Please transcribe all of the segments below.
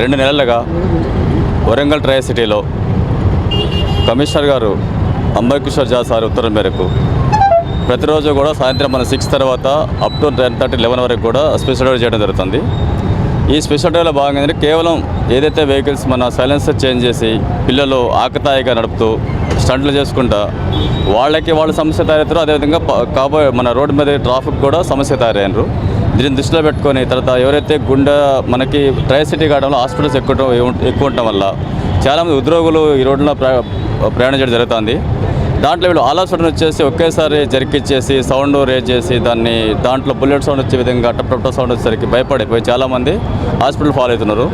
రెండు నెలలుగా వరంగల్ ట్రై సిటీలో కమిషనర్ గారు అంబర్ కిషోర్ జా సార్ మేరకు ప్రతిరోజు కూడా సాయంత్రం మన సిక్స్ తర్వాత up to ten thirty eleven వరకు కూడా స్పెషల్ డ్రైవ్ చేయడం జరుగుతుంది. ఈ స్పెషల్ డ్రైవ్లో భాగంగా ఏంటంటే కేవలం ఏదైతే వెహికల్స్ మన సైలెన్సర్ చేంజ్ చేసి పిల్లలు ఆకతాయిగా నడుపుతూ స్టంట్లు చేసుకుంటా వాళ్ళకి వాళ్ళ సమస్య తయారవుతారు అదేవిధంగా కాబోయే మన రోడ్డు మీద ట్రాఫిక్ కూడా సమస్య తయారయ్యారు. దీన్ని దృష్టిలో పెట్టుకొని తర్వాత ఎవరైతే గుండె మనకి ట్రై సిటీ కావడంలో హాస్పిటల్స్ ఎక్కువ ఎక్కువ ఉండటం వల్ల చాలామంది ఉద్యోగులు ఈ రోడ్లో ప్ర ప్రయాణం చేయడం జరుగుతుంది. దాంట్లో వీళ్ళు ఆలోచన వచ్చేసి ఒకేసారి జరికిచ్చేసి సౌండ్ రేజ్ చేసి దాన్ని దాంట్లో బుల్లెట్ సౌండ్ వచ్చే విధంగా టప్ సౌండ్ వచ్చేసరికి భయపడిపోయి చాలామంది హాస్పిటల్ ఫాలో అవుతున్నారు.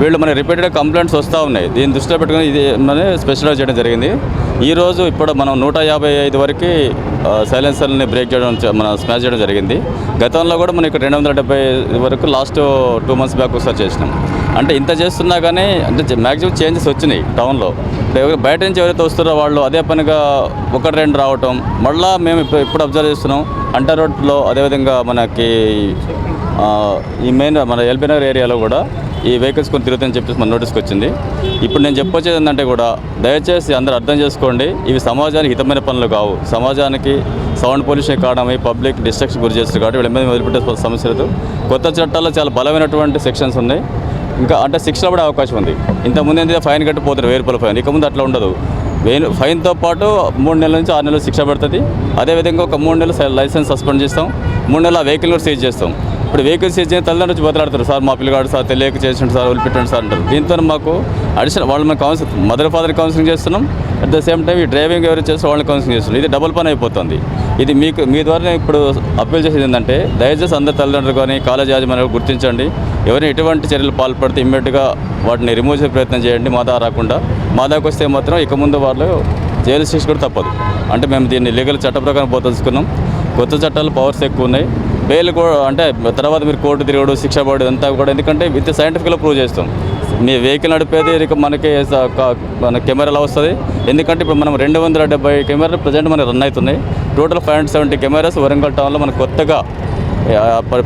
వీళ్ళు మనకి రిపీటెడ్ కంప్లైంట్స్ వస్తూ ఉన్నాయి. దీన్ని దృష్టిలో పెట్టుకుని ఇది మన స్పెషలైజ్ చేయడం జరిగింది. ఈరోజు ఇప్పుడు మనం నూట యాభై ఐదు వరకు సైలెన్సర్ని బ్రేక్ చేయడం మన స్మాష్ చేయడం జరిగింది. గతంలో కూడా మనం ఇక్కడ రెండు వందల డెబ్బై వరకు లాస్ట్ టూ మంత్స్ బ్యాక్ ఒకసారి చేసినాం. అంటే ఇంత చేస్తున్నా కానీ అంటే మ్యాక్సిమం చేంజెస్ వచ్చినాయి టౌన్లో. బయట నుంచి ఎవరైతే వస్తారో వాళ్ళు అదే పనిగా ఒకటి రెండు రావటం మళ్ళా మేము ఇప్పుడు అబ్జర్వ్ చేస్తున్నాం. అంటర్ రోడ్లో అదేవిధంగా మనకి ఈ మెయిన్ మన ఎల్బీ నగర్ ఏరియాలో కూడా ఈ వెహికల్స్ కొన్ని తిరుగుతాయని చెప్పేసి మన నోటీస్కి వచ్చింది. ఇప్పుడు నేను చెప్పొచ్చేది ఏంటంటే కూడా దయచేసి అందరూ అర్థం చేసుకోండి ఇవి సమాజానికి హితమైన పనులు కావు. సమాజానికి సౌండ్ పొల్యూషన్ కారణమై పబ్లిక్ డిస్ట్రక్షన్ గురి చేస్తారు కాబట్టి వీళ్ళ మీద వదిలిపెట్టే సమస్య లేదు. కొత్త చట్టాల్లో చాలా బలమైనటువంటి సెక్షన్స్ ఉన్నాయి. ఇంకా అంటే శిక్షలు పడే అవకాశం ఉంది. ఇంతకుముందు ఏంటంటే ఫైన్ కట్టిపోతారు వెయ్యి రూపాయల ఫైన్. ఇక ముందు అట్లా ఉండదు. వెయ్యి ఫైన్తో పాటు మూడు నెలల నుంచి ఆరు నెలలు శిక్ష పడుతుంది. అదేవిధంగా ఒక మూడు నెలలు లైసెన్స్ సస్పెండ్ చేస్తాం. మూడు నెలల వెహికల్ కూడా సీజ్ చేస్తాం. ఇప్పుడు వేకెన్సీ సీజ్ చేసిన తల్లిదండ్రులు వచ్చి బతలాడతారు సార్ మా పిల్లగాడు సార్ తెలియక చేసిండు సార్ వదిలిపెట్టండి సార్ అంటారు. దీంతో మాకు అడిషనల్ వాళ్ళు మేము కౌన్సిల్ మదర్ ఫాదర్ కౌన్సిలింగ్ చేస్తున్నాం. అట్ ద సేమ్ టైం ఈ డ్రైవింగ్ ఎవరు చేస్తే వాళ్ళని కౌన్సిలింగ్ చేస్తున్నాం. ఇది డబుల్ పని అయిపోతుంది. ఇది మీకు మీ ద్వారా నేను ఇప్పుడు అప్పీల్ చేసేది ఏంటంటే దయచేసి అందరు తల్లిదండ్రులు కానీ కాలేజ్ యాజమాన్యాలు గుర్తించండి. ఎవరైనా ఎటువంటి చర్యలు పాల్పడితే ఇమ్మీడియట్గా వాటిని రిమూవ్ చేసే ప్రయత్నం చేయండి. మా దాకా రాకుండా మా దాకా వస్తే మాత్రం ఇక ముందు వాళ్ళు జైలు శిక్ష కూడా తప్పదు. అంటే మేము దీన్ని లీగల్ చట్ట ప్రకారం పోతలుచుకున్నాం కొత్త చట్టాలు పవర్స్ ఎక్కువ ఉన్నాయి. బెయిల్ కూడా అంటే తర్వాత మీరు కోర్టు తిరగడు శిక్ష పడేది అంతా కూడా ఎందుకంటే విత్ సైంటిఫిక్గా ప్రూవ్ చేస్తాం. మీ వెహికల్ నడిపేది ఇక మనకి మన కెమెరాలో వస్తుంది. ఎందుకంటే ఇప్పుడు మనం రెండు వందల డెబ్బై కెమెరాలు ప్రజెంట్ మనకి రన్ అవుతున్నాయి. Total five hundred seventy cameras Warangal టౌన్లో మనకు కొత్తగా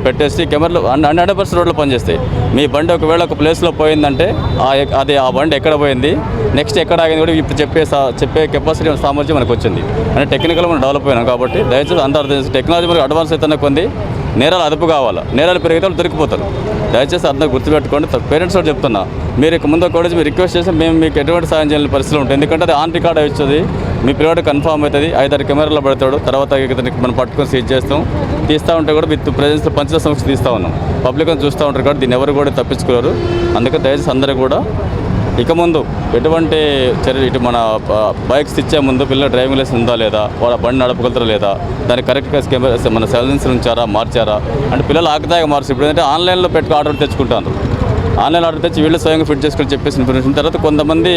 పెట్టేసి కెమెరాలు హండ్రెడ్ పర్సెంట్ రోడ్లో పనిచేస్తాయి. మీ బండి ఒకవేళ ఒక ప్లేస్లో పోయిందంటే ఆ అది ఆ బండి ఎక్కడ పోయింది? నెక్స్ట్ ఎక్కడ ఆగింది కూడా ఇప్పుడు చెప్పే సా- చెప్పే కెపాసిటీ సామర్థ్యం మనకు వచ్చింది. అంటే టెక్నికల్ మనం డెవలప్ అయినాం కాబట్టి దయచేసి అందరూ టెక్నాలజీ మనకు అడ్వాన్స్ అవుతున్న కొంది నేరాలు అదుపు కావాలా. నేరాలు పెరిగితే వాళ్ళు దొరికిపోతారు. దయచేసి అందరూ గుర్తుపెట్టుకోండి. పేరెంట్స్ కూడా చెప్తున్నా మీరు ఇక ముందు కూడా మీరు రిక్వెస్ట్ చేస్తే మేము మీకు ఎటువంటి సాయం చేయని పరిస్థితులు ఉంటుంది ఎందుకంటే అది ఆన్ రికార్డ్ వచ్చేది. మీ పిల్లవాడు కన్ఫామ్ అవుతుంది. ఐదారు కెమెరాలో పెడతాడు. తర్వాత ఇతనికి మనం పట్టుకొని సీజ్ చేస్తాం. తీస్తూ ఉంటే కూడా విత్ ప్రజెన్స్ పంచాయత్ సంస్థ తీస్తూ ఉన్నాం. పబ్లిక్ అని చూస్తూ ఉంటారు కాబట్టి దీన్ని ఎవరు కూడా తప్పించుకోరు. అందుకే దయచేసి అందరూ కూడా ఇక ముందు ఎటువంటి చర్యలు ఇటు మన బైక్స్ ఇచ్చే ముందు పిల్లలు డ్రైవింగ్ లైసెన్స్ ఉందా లేదా? వాళ్ళ బండి నడపగలుగుతారా లేదా? దాన్ని కరెక్ట్గా కెమెరా మన సెలెన్స్ ఉంచారా? మార్చారా? అంటే పిల్లలు ఆకతాయిగా మార్చి. ఇప్పుడు ఏంటంటే ఆన్లైన్లో పెట్టుకు ఆర్డర్ తెచ్చుకుంటారు. ఆన్లైన్ ఆర్డర్ తెచ్చి వీళ్ళు స్వయంగా ఫిట్ చేసుకొని చెప్పేసి ఇన్ఫర్మేషన్ తర్వాత కొంతమంది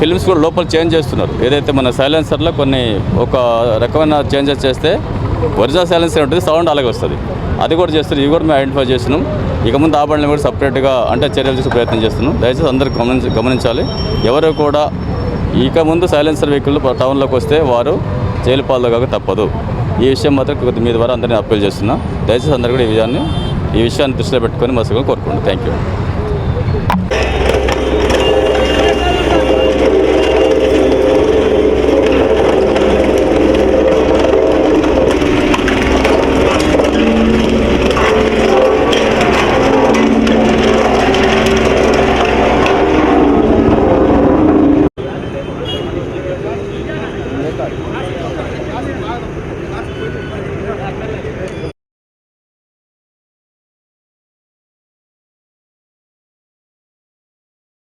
ఫిల్మ్స్ కూడా లోపల చేంజ్ చేస్తున్నారు. ఏదైతే మన సైలెన్సర్లో కొన్ని ఒక రకమైన చేంజెస్ చేస్తే ఒరిజినల్ సైలెన్సర్ ఉంటుంది సౌండ్ అలాగే వస్తుంది. అది కూడా చేస్తారు ఇవి కూడా మేము ఐడెంటిఫై చేస్తున్నాం. ఇక ముందు ఆ కూడా సపరేట్గా అంటే చర్యలు చేసే ప్రయత్నం చేస్తున్నాం. దయచేసి అందరూ గమనించ గమనించాలి. ఎవరు కూడా ఇక ముందు సైలెన్సర్ వెహికల్ టౌన్లోకి వస్తే వారు జైలు పాల్లో కాక తప్పదు. ఈ విషయం మాత్రం కొద్ది మీ ద్వారా అందరినీ అప్పీల్ చేస్తున్నా. దయచేసి అందరూ కూడా ఈ విషయాన్ని ఈ విషయాన్ని దృష్టిలో పెట్టుకొని మసగా కోరుకోండి థ్యాంక్ యూ Thank you.